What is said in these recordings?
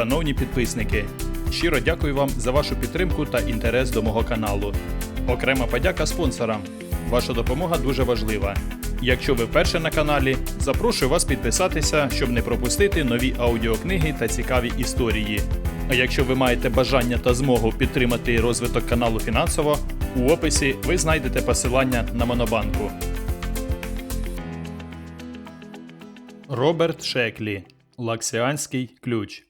шановні підписники. Щиро дякую вам за вашу підтримку та інтерес до мого каналу. Окрема подяка спонсорам. Ваша допомога дуже важлива. Якщо ви вперше на каналі, запрошую вас підписатися, щоб не пропустити нові аудіокниги та цікаві історії. А якщо ви маєте бажання та змогу підтримати розвиток каналу фінансово, у описі ви знайдете посилання на Монобанку. Роберт Шеклі Лаксіанський ключ.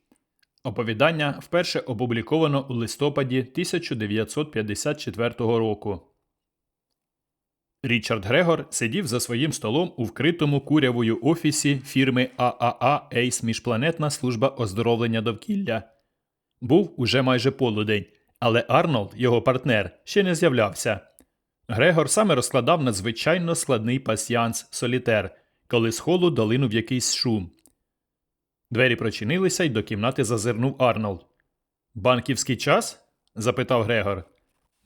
Оповідання вперше опубліковано у листопаді 1954 року. Річард Грегор сидів за своїм столом у вкритому курявою офісі фірми ААА Ейс Міжпланетна служба оздоровлення довкілля. Був уже майже полудень, але Арнолд, його партнер, ще не з'являвся. Грегор саме розкладав надзвичайно складний пасьянс солітер, коли з холу долинув якийсь шум. Двері прочинилися й до кімнати зазирнув Арнолд. Банківський час? запитав Грегор.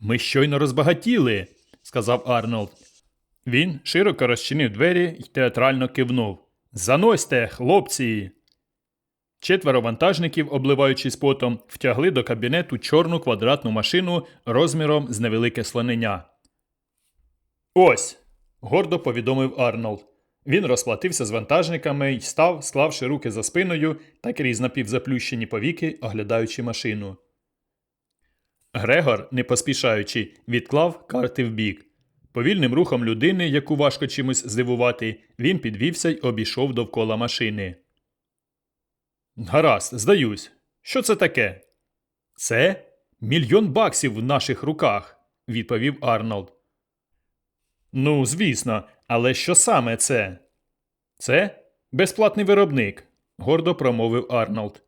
Ми щойно розбагатіли, сказав Арнолд. Він широко розчинив двері й театрально кивнув. Заносьте, хлопці. Четверо вантажників, обливаючись потом, втягли до кабінету чорну квадратну машину розміром з невелике слонення. Ось. гордо повідомив Арнолд. Він розплатився з вантажниками й став, склавши руки за спиною та крізь напівзаплющені повіки, оглядаючи машину. Грегор, не поспішаючи, відклав карти вбік. Повільним рухом людини, яку важко чимось здивувати, він підвівся й обійшов довкола машини. Гаразд, здаюсь. Що це таке? Це мільйон баксів в наших руках, відповів Арнолд. Ну, звісно, але що саме це? Це безплатний виробник, гордо промовив Арнолд.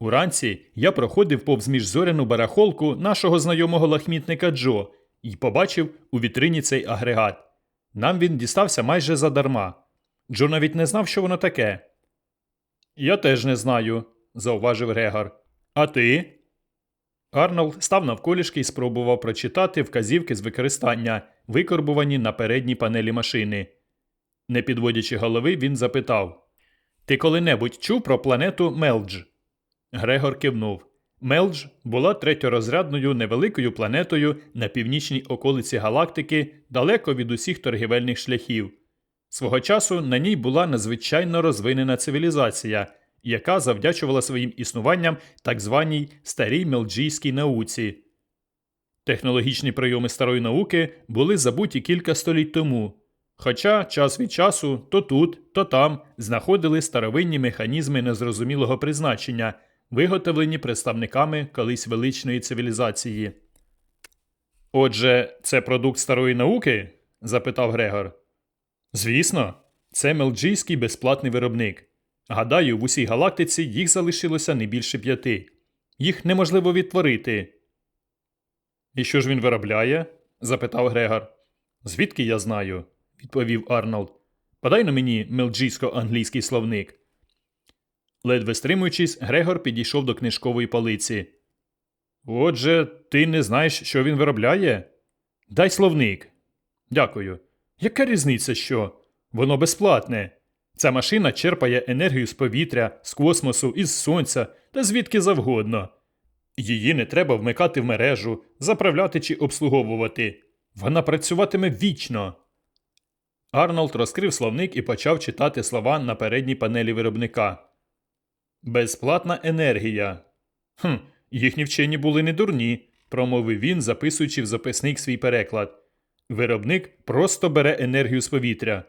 Уранці я проходив повз міжзоряну барахолку нашого знайомого лахмітника Джо і побачив у вітрині цей агрегат. Нам він дістався майже задарма. Джо навіть не знав, що воно таке. Я теж не знаю, зауважив Грегор. А ти? Арнолд став навколішки і спробував прочитати вказівки з використання, викорбувані на передній панелі машини. Не підводячи голови, він запитав: Ти коли-небудь чув про планету Мелдж? Грегор кивнув. Мелдж була третьорозрядною невеликою планетою на північній околиці галактики, далеко від усіх торгівельних шляхів. Свого часу на ній була надзвичайно розвинена цивілізація, яка завдячувала своїм існуванням так званій старій мелджійській науці. Технологічні прийоми старої науки були забуті кілька століть тому, хоча час від часу то тут, то там знаходили старовинні механізми незрозумілого призначення, виготовлені представниками колись величної цивілізації. Отже, це продукт старої науки? запитав Грегор. Звісно, це мелджійський безплатний виробник. Гадаю, в усій галактиці їх залишилося не більше п'яти. Їх неможливо відтворити. І що ж він виробляє? запитав Грегор. Звідки я знаю? відповів Арнолд. Подай на мені мелджійсько-англійський словник. Ледве стримуючись, Грегор підійшов до книжкової полиці. Отже, ти не знаєш, що він виробляє? Дай словник. Дякую. Яка різниця що? Воно безплатне. Ця машина черпає енергію з повітря, з космосу, із сонця та звідки завгодно. Її не треба вмикати в мережу, заправляти чи обслуговувати. Вона працюватиме вічно. Арнолд розкрив словник і почав читати слова на передній панелі виробника. Безплатна енергія. Хм, їхні вчені були не дурні, промовив він, записуючи в записник свій переклад. Виробник просто бере енергію з повітря.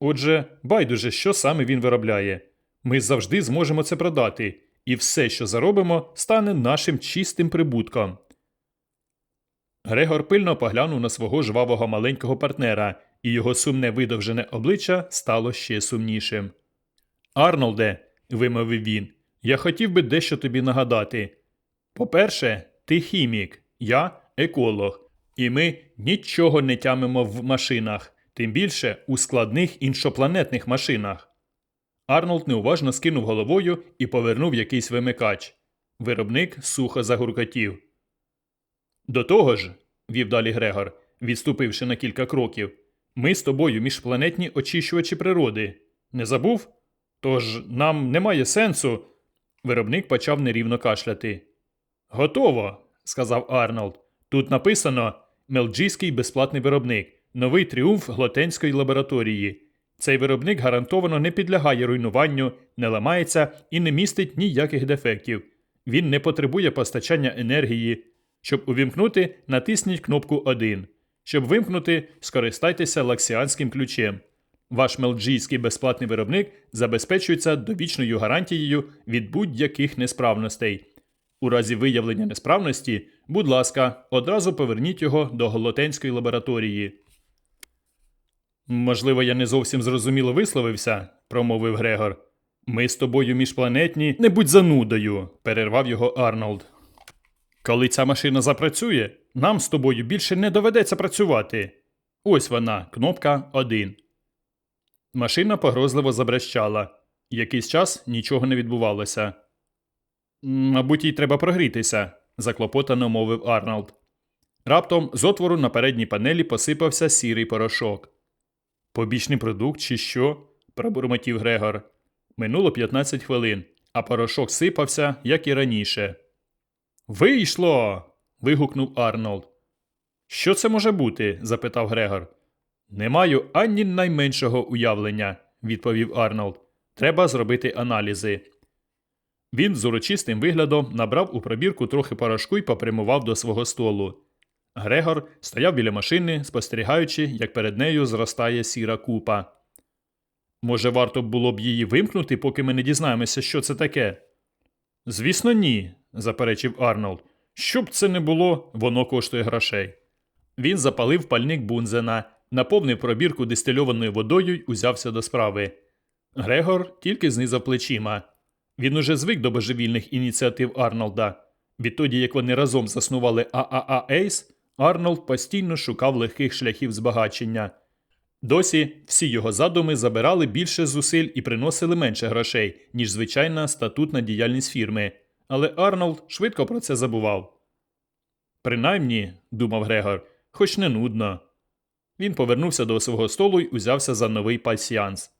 Отже, байдуже, що саме він виробляє. Ми завжди зможемо це продати, і все, що заробимо, стане нашим чистим прибутком. Грегор пильно поглянув на свого жвавого маленького партнера, і його сумне видовжене обличчя стало ще сумнішим. Арнолде, вимовив він, я хотів би дещо тобі нагадати. По-перше, ти хімік, я еколог, і ми нічого не тямимо в машинах, тим більше у складних іншопланетних машинах. Арнолд неуважно скинув головою і повернув якийсь вимикач. Виробник сухо загуркотів. До того ж, вів далі Грегор, відступивши на кілька кроків, ми з тобою міжпланетні очищувачі природи. Не забув? Тож нам немає сенсу. Виробник почав нерівно кашляти. Готово, сказав Арнольд. Тут написано Мелджійський безплатний виробник, новий тріумф глотенської лабораторії. Цей виробник гарантовано не підлягає руйнуванню, не ламається і не містить ніяких дефектів. Він не потребує постачання енергії. Щоб увімкнути, натисніть кнопку 1. Щоб вимкнути, скористайтеся лаксіанським ключем. Ваш мелджійський безплатний виробник забезпечується довічною гарантією від будь-яких несправностей. У разі виявлення несправності, будь ласка, одразу поверніть його до Голотенської лабораторії. Можливо, я не зовсім зрозуміло висловився, промовив Грегор. Ми з тобою міжпланетні, не будь занудою, перервав його Арнольд. Коли ця машина запрацює, нам з тобою більше не доведеться працювати. Ось вона, кнопка 1. Машина погрозливо забрещала. Якийсь час нічого не відбувалося. Мабуть, їй треба прогрітися, заклопотано мовив Арнольд. Раптом з отвору на передній панелі посипався сірий порошок. Побічний продукт чи що? пробурмотів Грегор. Минуло 15 хвилин, а порошок сипався, як і раніше. Вийшло. вигукнув Арнольд. Що це може бути? запитав Грегор. Не маю ані найменшого уявлення, відповів Арнольд. Треба зробити аналізи. Він з урочистим виглядом набрав у пробірку трохи порошку і попрямував до свого столу. Грегор стояв біля машини, спостерігаючи, як перед нею зростає сіра купа. Може, варто було б її вимкнути, поки ми не дізнаємося, що це таке? Звісно, ні, заперечив Арнольд. Щоб це не було, воно коштує грошей. Він запалив пальник Бунзена, наповнив пробірку дистильованою водою й узявся до справи. Грегор тільки знизав плечима. Він уже звик до божевільних ініціатив Арнолда. Відтоді, як вони разом заснували ААА Ейс, Арнольд постійно шукав легких шляхів збагачення. Досі всі його задуми забирали більше зусиль і приносили менше грошей, ніж звичайна статутна діяльність фірми, але Арнольд швидко про це забував. Принаймні, думав Грегор, хоч не нудно. Він повернувся до свого столу й узявся за новий пасіанс.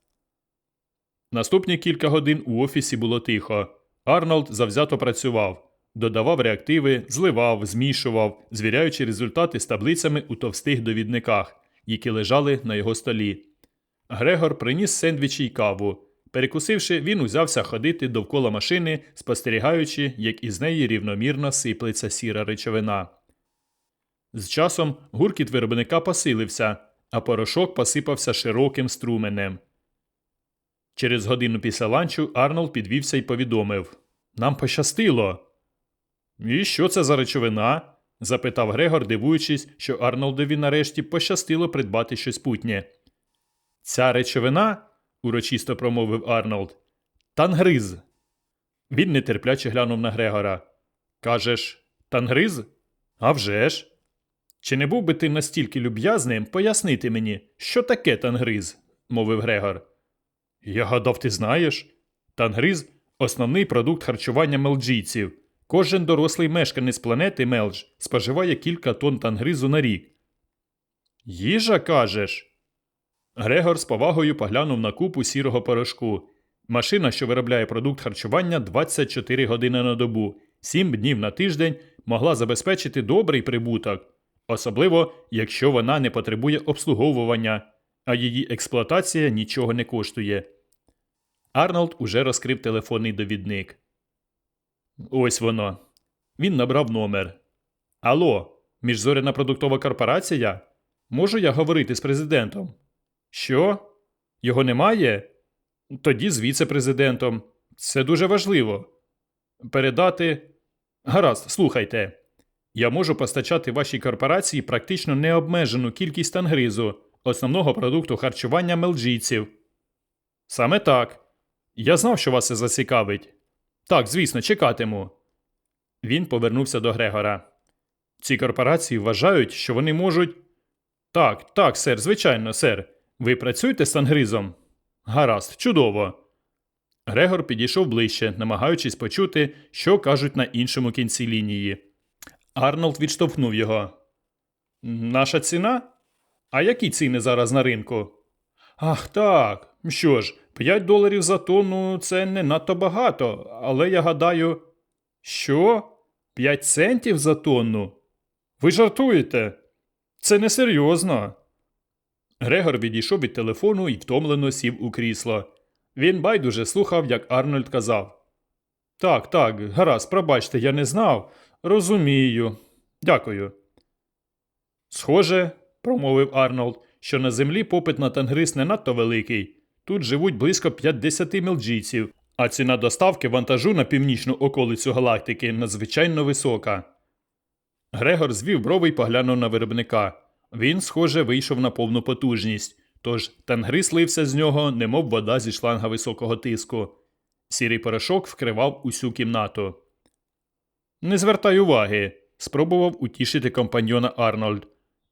Наступні кілька годин у офісі було тихо. Арнольд завзято працював, додавав реактиви, зливав, змішував, звіряючи результати з таблицями у товстих довідниках, які лежали на його столі. Грегор приніс сендвічі й каву. Перекусивши, він узявся ходити довкола машини, спостерігаючи, як із неї рівномірно сиплеться сіра речовина. З часом гуркіт виробника посилився, а порошок посипався широким струменем. Через годину після ланчу Арнольд підвівся і повідомив Нам пощастило. І що це за речовина? запитав Грегор, дивуючись, що Арнолдові нарешті пощастило придбати щось путнє. Ця речовина, урочисто промовив Арнольд, тангриз. Він нетерпляче глянув на Грегора. Кажеш, тангриз? «А вже ж!» Чи не був би ти настільки люб'язним пояснити мені, що таке тангриз? мовив Грегор. Я гадав, ти знаєш? Тангриз основний продукт харчування мелджійців. Кожен дорослий мешканець планети Мелдж споживає кілька тонн тангризу на рік. Їжа, кажеш? Грегор з повагою поглянув на купу сірого порошку. Машина, що виробляє продукт харчування 24 години на добу, 7 днів на тиждень, могла забезпечити добрий прибуток, особливо якщо вона не потребує обслуговування, а її експлуатація нічого не коштує. Арнольд уже розкрив телефонний довідник. Ось воно. Він набрав номер. Алло, міжзоряна продуктова корпорація? Можу я говорити з президентом? Що? Його немає? Тоді з віце-президентом. Це дуже важливо. Передати. Гаразд, слухайте. Я можу постачати вашій корпорації практично необмежену кількість тангризу, основного продукту харчування мелджійців. Саме так. Я знав, що вас це зацікавить. Так, звісно, чекатиму. Він повернувся до Грегора. Ці корпорації вважають, що вони можуть. Так, так, сер, звичайно, сер. Ви працюєте з тангризом? Гаразд, чудово. Грегор підійшов ближче, намагаючись почути, що кажуть на іншому кінці лінії. Арнольд відштовхнув його. Наша ціна? А які ціни зараз на ринку? Ах так. Що ж, 5 доларів за тонну це не надто багато, але я гадаю. Що? 5 центів за тонну? Ви жартуєте? Це несерйозно. Грегор відійшов від телефону і втомлено сів у крісло. Він байдуже слухав, як Арнольд казав. Так, так, гаразд, пробачте, я не знав. Розумію. Дякую. Схоже, промовив Арнольд, що на землі попит на тангрис не надто великий. Тут живуть близько 50 мілджійців, а ціна доставки вантажу на північну околицю галактики надзвичайно висока. Грегор звів брови й поглянув на виробника. Він, схоже, вийшов на повну потужність, тож тангрис лився з нього, немов вода зі шланга високого тиску. Сірий порошок вкривав усю кімнату. Не звертай уваги, спробував утішити компаньйона Арнольд.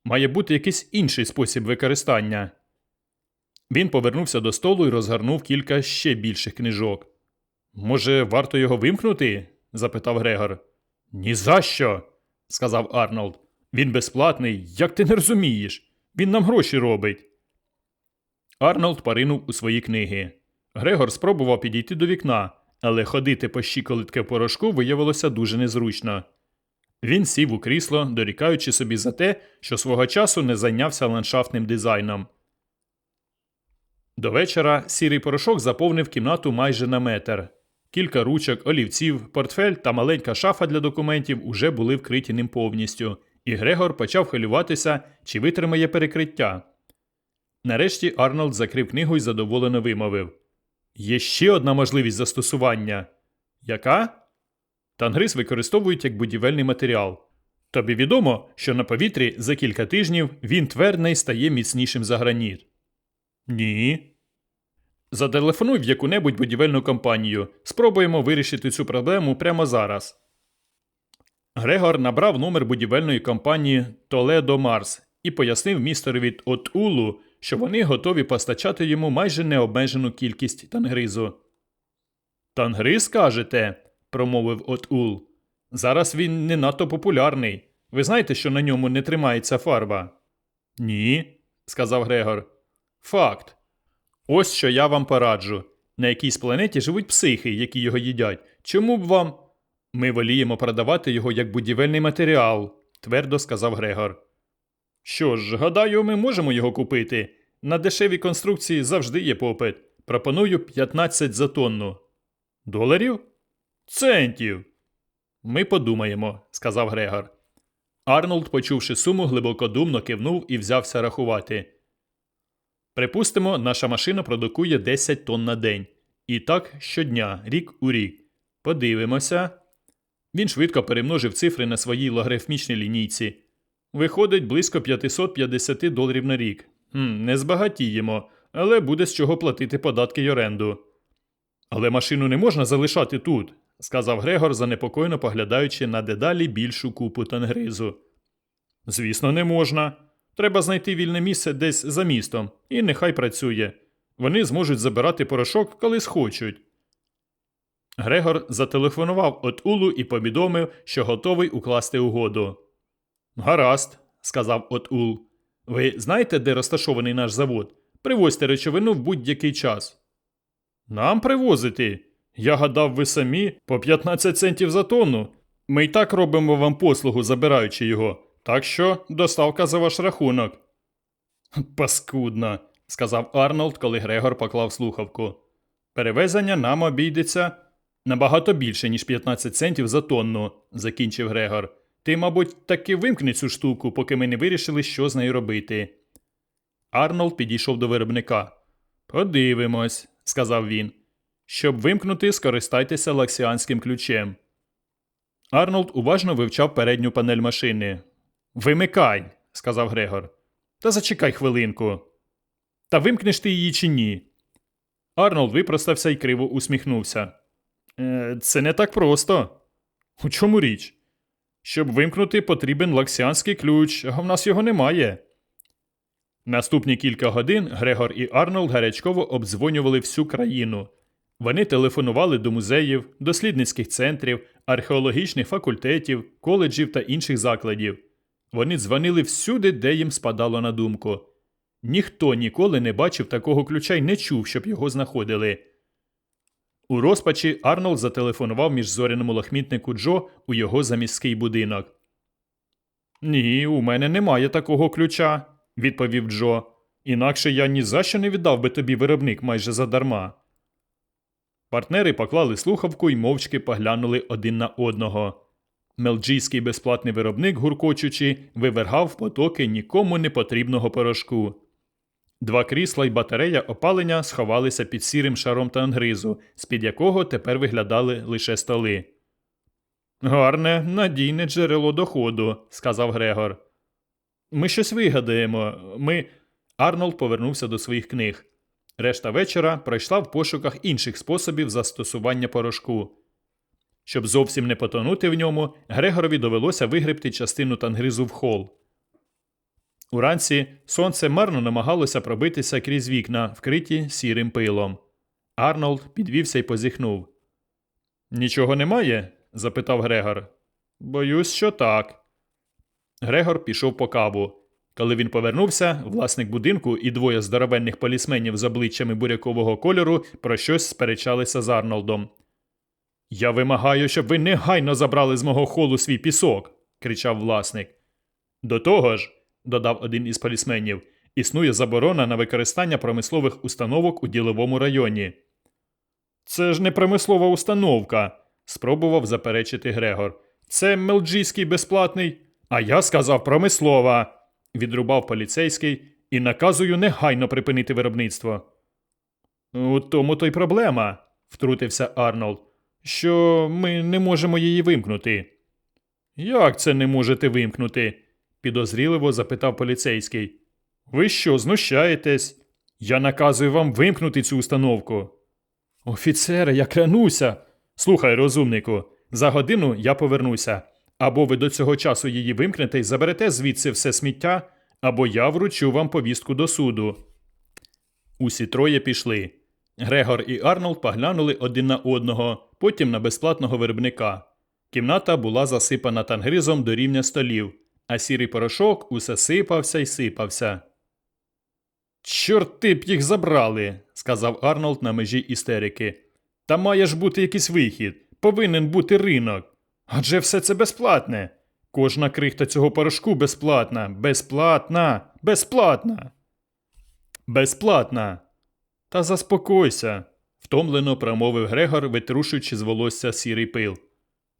Має бути якийсь інший спосіб використання. Він повернувся до столу і розгорнув кілька ще більших книжок. Може, варто його вимкнути? запитав Грегор. «Ні за що!» – сказав Арнольд. Він безплатний, як ти не розумієш. Він нам гроші робить. Арнольд поринув у свої книги. Грегор спробував підійти до вікна, але ходити по щиколотки в порошку виявилося дуже незручно. Він сів у крісло, дорікаючи собі за те, що свого часу не зайнявся ландшафтним дизайном. До вечора сірий порошок заповнив кімнату майже на метр. Кілька ручок, олівців, портфель та маленька шафа для документів уже були вкриті ним повністю, і Грегор почав хвилюватися, чи витримає перекриття. Нарешті Арнольд закрив книгу і задоволено вимовив: Є ще одна можливість застосування. Яка? Тангрис використовують як будівельний матеріал. Тобі відомо, що на повітрі за кілька тижнів він твердий стає міцнішим за граніт. Ні. Зателефонуй в яку-небудь будівельну компанію. Спробуємо вирішити цю проблему прямо зараз. Грегор набрав номер будівельної компанії Толедо Марс і пояснив містерові От-Улу, що вони готові постачати йому майже необмежену кількість тангризу. Тангриз, кажете? промовив От-Ул. Зараз він не надто популярний. Ви знаєте, що на ньому не тримається фарба? Ні, сказав Грегор. Факт. Ось що я вам пораджу. На якійсь планеті живуть психи, які його їдять. Чому б вам. Ми воліємо продавати його як будівельний матеріал, твердо сказав Грегор. Що ж, гадаю, ми можемо його купити. На дешеві конструкції завжди є попит. Пропоную 15 за тонну. Доларів? Центів. Ми подумаємо, сказав Грегор. Арнольд, почувши суму, глибокодумно кивнув і взявся рахувати. Припустимо, наша машина продукує 10 тонн на день. І так щодня, рік у рік. Подивимося. Він швидко перемножив цифри на своїй логарифмічній лінійці. Виходить близько 550 доларів на рік. Хм, Не збагатіємо, але буде з чого платити податки й оренду. Але машину не можна залишати тут, сказав Грегор, занепокоєно поглядаючи на дедалі більшу купу тангризу. Звісно, не можна. Треба знайти вільне місце десь за містом, і нехай працює. Вони зможуть забирати порошок, коли схочуть. Грегор зателефонував от Улу і повідомив, що готовий укласти угоду. Гаразд, сказав от Ул. Ви знаєте, де розташований наш завод? Привозьте речовину в будь-який час. Нам привозити. Я гадав, ви самі по 15 центів за тонну. Ми й так робимо вам послугу, забираючи його. Так що доставка за ваш рахунок. Паскудно, сказав Арнольд, коли Грегор поклав слухавку. Перевезення нам обійдеться набагато більше, ніж 15 центів за тонну, закінчив Грегор. Ти, мабуть, таки вимкни цю штуку, поки ми не вирішили, що з нею робити. Арнольд підійшов до виробника. Подивимось, сказав він. Щоб вимкнути, скористайтеся лаксіанським ключем. Арнольд уважно вивчав передню панель машини. Вимикай, сказав Грегор. Та зачекай хвилинку. Та вимкнеш ти її чи ні? Арнольд випростався і криво усміхнувся. Е, це не так просто. У чому річ? Щоб вимкнути, потрібен лаксіанський ключ, а в нас його немає. Наступні кілька годин Грегор і Арнольд гарячково обдзвонювали всю країну. Вони телефонували до музеїв, дослідницьких центрів, археологічних факультетів, коледжів та інших закладів. Вони дзвонили всюди, де їм спадало на думку. Ніхто ніколи не бачив такого ключа й не чув, щоб його знаходили. У розпачі Арнольд зателефонував міжзоряному лахмітнику Джо у його заміський будинок. Ні, у мене немає такого ключа, відповів Джо. Інакше я ні за що не віддав би тобі виробник майже задарма. Партнери поклали слухавку і мовчки поглянули один на одного. Мелджійський безплатний виробник, гуркочучи, вивергав потоки нікому не потрібного порошку. Два крісла й батарея опалення сховалися під сірим шаром тангризу, з-під якого тепер виглядали лише столи. Гарне, надійне джерело доходу, сказав Грегор. Ми щось вигадаємо. Ми. Арнольд повернувся до своїх книг. Решта вечора пройшла в пошуках інших способів застосування порошку. Щоб зовсім не потонути в ньому, Грегорові довелося вигребти частину тангризу в хол. Уранці сонце марно намагалося пробитися крізь вікна, вкриті сірим пилом. Арнольд підвівся і позіхнув. Нічого немає? запитав Грегор. Боюсь, що так. Грегор пішов по каву. Коли він повернувся, власник будинку і двоє здоровенних полісменів з обличчями бурякового кольору про щось сперечалися з Арнолдом. Я вимагаю, щоб ви негайно забрали з мого холу свій пісок, кричав власник. До того ж, додав один із полісменів, існує заборона на використання промислових установок у діловому районі. Це ж не промислова установка, спробував заперечити Грегор. Це мелджійський безплатний. А я сказав промислова, відрубав поліцейський і наказую негайно припинити виробництво. У тому то й проблема, втрутився Арнольд, що ми не можемо її вимкнути. Як це не можете вимкнути? підозріливо запитав поліцейський. Ви що, знущаєтесь? Я наказую вам вимкнути цю установку. Офіцере, я клянуся. Слухай, розумнику, за годину я повернуся. Або ви до цього часу її вимкнете і заберете звідси все сміття, або я вручу вам повістку до суду. Усі троє пішли. Грегор і Арнольд поглянули один на одного, потім на безплатного виробника. Кімната була засипана тангризом до рівня столів, а сірий порошок усе сипався й сипався. Чорти б їх забрали, сказав Арнольд на межі істерики. Та має ж бути якийсь вихід, повинен бути ринок. Адже все це безплатне. Кожна крихта цього порошку безплатна, безплатна, безплатна. Безплатна. Та заспокойся, втомлено промовив Грегор, витрушуючи з волосся сірий пил.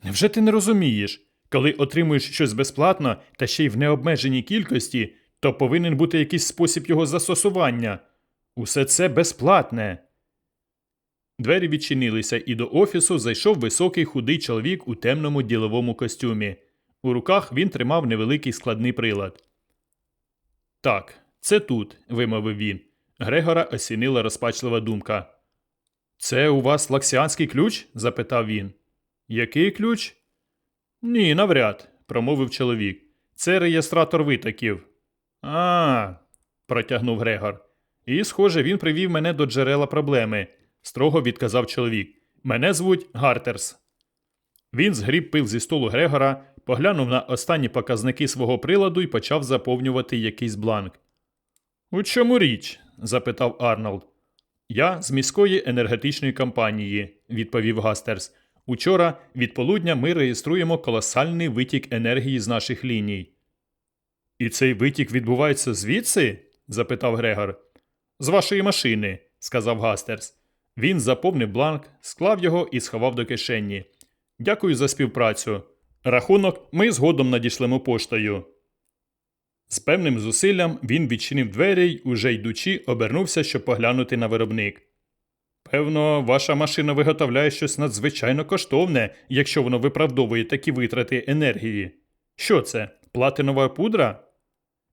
Невже ти не розумієш? Коли отримуєш щось безплатно та ще й в необмеженій кількості, то повинен бути якийсь спосіб його застосування. Усе це безплатне. Двері відчинилися, і до офісу зайшов високий худий чоловік у темному діловому костюмі. У руках він тримав невеликий складний прилад. Так, це тут, вимовив він. Грегора осінила розпачлива думка. Це у вас лаксіанський ключ? запитав він. Який ключ? Ні, навряд, промовив чоловік. Це реєстратор витоків. А, протягнув Грегор. І, схоже, він привів мене до джерела проблеми, строго відказав чоловік. Мене звуть Гартерс. Він згріб пил зі столу Грегора, поглянув на останні показники свого приладу і почав заповнювати якийсь бланк. У чому річ? запитав Арнольд. Я з міської енергетичної компанії, відповів Гастерс. Учора від полудня ми реєструємо колосальний витік енергії з наших ліній. І цей витік відбувається звідси? запитав Грегор. З вашої машини, сказав Гастерс. Він заповнив бланк, склав його і сховав до кишені. Дякую за співпрацю. Рахунок ми згодом надішлемо поштою. З певним зусиллям він відчинив двері й, уже йдучи, обернувся, щоб поглянути на виробник. Певно, ваша машина виготовляє щось надзвичайно коштовне, якщо воно виправдовує такі витрати енергії. Що це? Платинова пудра?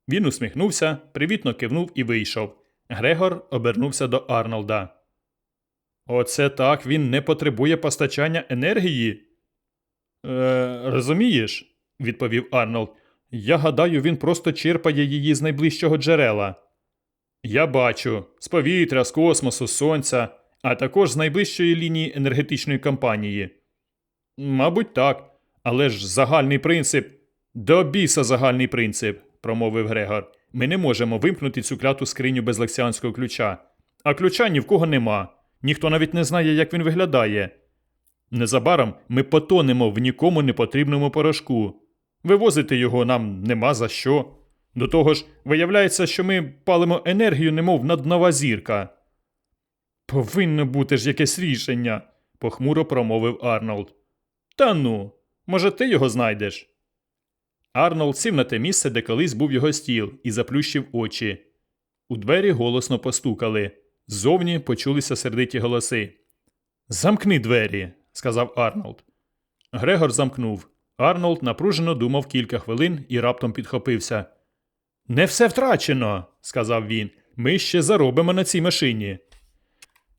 Він усміхнувся, привітно кивнув і вийшов. Грегор обернувся до Арнолда. Оце так він не потребує постачання енергії. Е, розумієш, відповів Арнольд. Я гадаю, він просто черпає її з найближчого джерела. Я бачу з повітря, з космосу, з сонця, а також з найближчої лінії енергетичної компанії. Мабуть, так. Але ж загальний принцип. До біса загальний принцип, промовив Грегор. Ми не можемо вимкнути цю кляту скриню без лексіанського ключа. А ключа ні в кого нема. Ніхто навіть не знає, як він виглядає. Незабаром ми потонемо в нікому не потрібному порошку. Вивозити його нам нема за що. До того ж, виявляється, що ми палимо енергію, немов наднова зірка. Повинно бути ж якесь рішення, похмуро промовив Арнолд. Та ну, може, ти його знайдеш? Арнолд сів на те місце, де колись був його стіл, і заплющив очі. У двері голосно постукали. Ззовні почулися сердиті голоси. Замкни двері, сказав Арнолд. Грегор замкнув. Арнолд напружено думав кілька хвилин і раптом підхопився. Не все втрачено, сказав він. Ми ще заробимо на цій машині.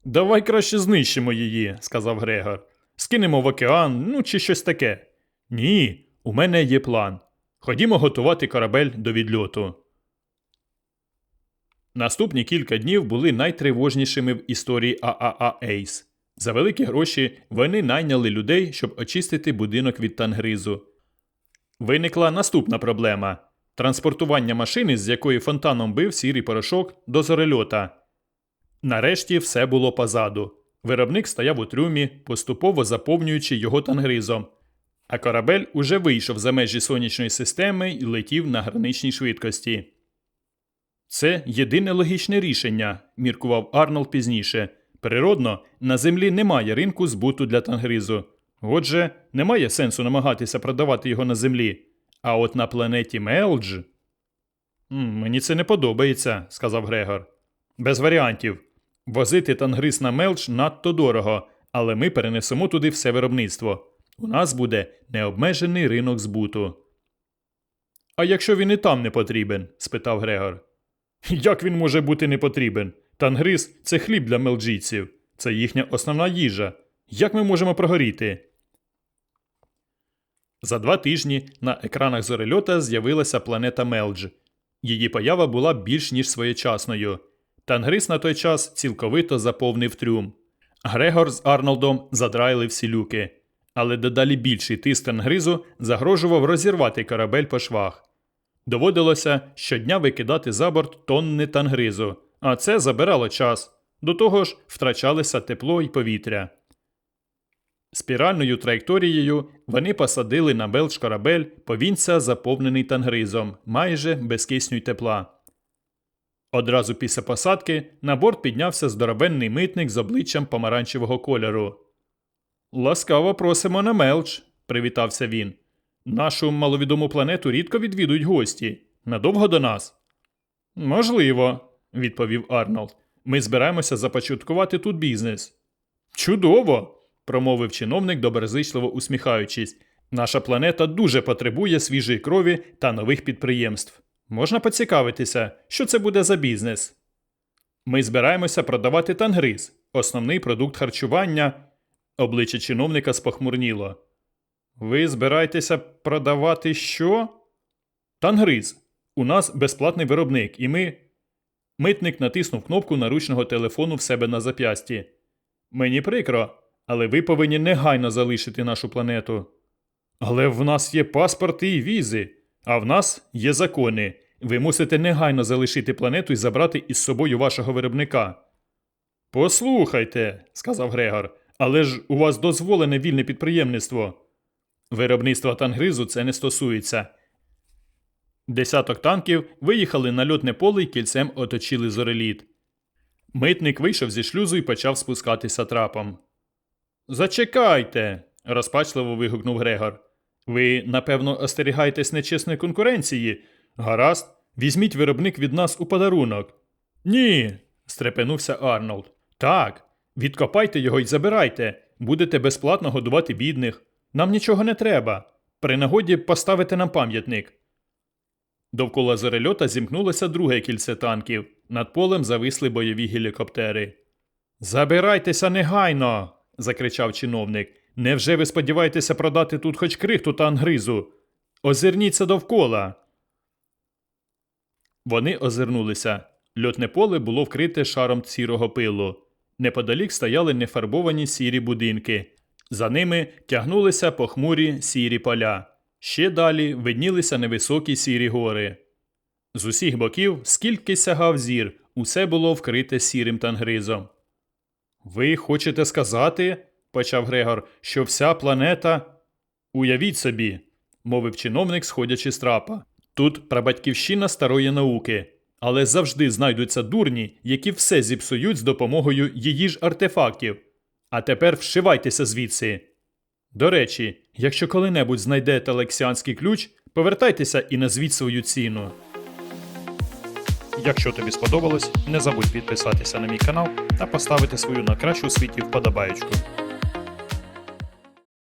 Давай краще знищимо її, сказав Грегор. Скинемо в океан, ну чи щось таке. Ні, у мене є план. Ходімо готувати корабель до відльоту. Наступні кілька днів були найтривожнішими в історії ААА Ейс. За великі гроші вони найняли людей, щоб очистити будинок від тангризу. Виникла наступна проблема транспортування машини, з якої фонтаном бив сірий порошок до зорельота. Нарешті все було позаду. Виробник стояв у трюмі, поступово заповнюючи його тангризом. А корабель уже вийшов за межі сонячної системи і летів на граничній швидкості. Це єдине логічне рішення, міркував Арнольд пізніше. Природно, на землі немає ринку збуту для тангризу. Отже, немає сенсу намагатися продавати його на землі. А от на планеті Мелдж. Мені це не подобається, сказав Грегор. Без варіантів. Возити тангриз на Мелдж надто дорого, але ми перенесемо туди все виробництво. У нас буде необмежений ринок збуту. А якщо він і там не потрібен? спитав Грегор. Як він може бути не потрібен? Тангриз це хліб для мелджійців. Це їхня основна їжа. Як ми можемо прогоріти? За два тижні на екранах зорельота з'явилася планета Мелдж. Її поява була більш ніж своєчасною. Тангриз на той час цілковито заповнив трюм. Грегор з Арнолдом задраїли всі люки, але дедалі більший тиск тангризу загрожував розірвати корабель по швах. Доводилося щодня викидати за борт тонни тангризу, а це забирало час. До того ж, втрачалися тепло і повітря. Спіральною траєкторією вони посадили на Белч корабель повінця, заповнений тангризом, майже без кисню й тепла. Одразу після посадки на борт піднявся здоровенний митник з обличчям помаранчевого кольору. Ласкаво просимо на Мелч, привітався він. Нашу маловідому планету рідко відвідують гості. Надовго до нас? Можливо, відповів Арнольд. Ми збираємося започаткувати тут бізнес. Чудово! промовив чиновник, доброзичливо усміхаючись. Наша планета дуже потребує свіжої крові та нових підприємств. Можна поцікавитися, що це буде за бізнес. Ми збираємося продавати тангриз, основний продукт харчування. Обличчя чиновника спохмурніло. Ви збираєтеся продавати що? Тангриз. У нас безплатний виробник, і ми. Митник натиснув кнопку наручного телефону в себе на зап'ясті. Мені прикро, але ви повинні негайно залишити нашу планету. Але в нас є паспорти і візи, а в нас є закони. Ви мусите негайно залишити планету і забрати із собою вашого виробника. Послухайте, сказав Грегор, але ж у вас дозволене вільне підприємництво. Виробництва тангризу це не стосується. Десяток танків виїхали на льотне поле і кільцем оточили зореліт. Митник вийшов зі шлюзу і почав спускатися трапом. Зачекайте, розпачливо вигукнув Грегор. Ви, напевно, остерігаєтесь нечесної конкуренції. Гаразд, візьміть виробник від нас у подарунок. Ні, стрепенувся Арнольд. Так, відкопайте його і забирайте. Будете безплатно годувати бідних. Нам нічого не треба. При нагоді поставите нам пам'ятник. Довкола зорельота зімкнулося друге кільце танків. Над полем зависли бойові гелікоптери. Забирайтеся негайно. закричав чиновник. Невже ви сподіваєтеся продати тут хоч крихту та ангризу? Озирніться довкола. Вони озирнулися. Льотне поле було вкрите шаром сірого пилу. Неподалік стояли нефарбовані сірі будинки. За ними тягнулися похмурі сірі поля. Ще далі виднілися невисокі сірі гори. З усіх боків, скільки сягав зір, усе було вкрите сірим тангризом. Ви хочете сказати, почав Грегор, що вся планета. Уявіть собі, мовив чиновник, сходячи з трапа. Тут прабатьківщина старої науки, але завжди знайдуться дурні, які все зіпсують з допомогою її ж артефактів. А тепер вшивайтеся звідси. До речі, якщо коли-небудь знайдете лексіанський ключ, повертайтеся і назвіть свою ціну. Якщо тобі сподобалось, не забудь підписатися на мій канал та поставити свою на кращу світі вподобаєчку.